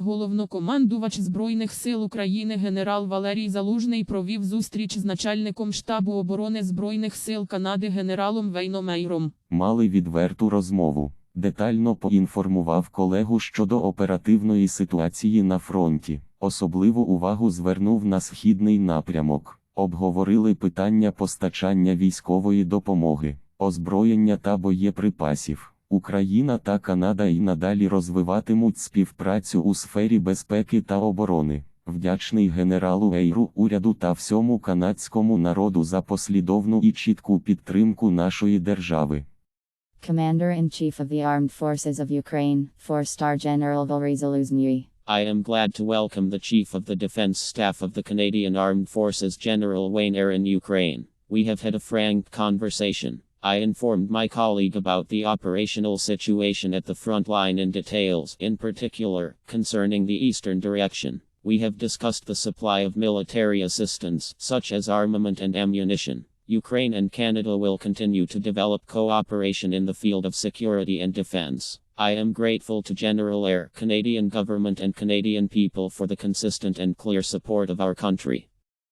Головнокомандувач Збройних сил України генерал Валерій Залужний провів зустріч з начальником штабу оборони Збройних сил Канади генералом Вейномейром. Мали відверту розмову. Детально поінформував колегу щодо оперативної ситуації на фронті. Особливу увагу звернув на східний напрямок. Обговорили питання постачання військової допомоги, озброєння та боєприпасів. Україна та Канада і надалі розвиватимуть співпрацю у сфері безпеки та оборони. Вдячний генералу Ейру, уряду та всьому канадському народу за послідовну і чітку підтримку нашої держави. Commander-in-Chief of the Armed Forces of Ukraine, 4-star General Valery Zaluzny. I am glad to welcome the Chief of the Defense Staff of the Canadian Armed Forces General Wayne Eyre in Ukraine. We have had a frank conversation. I informed my colleague about the operational situation at the front line in details, in particular, concerning the eastern direction. We have discussed the supply of military assistance, such as armament and ammunition. Ukraine and Canada will continue to develop cooperation in the field of security and defense. I am grateful to General Air, Canadian government and Canadian people for the consistent and clear support of our country.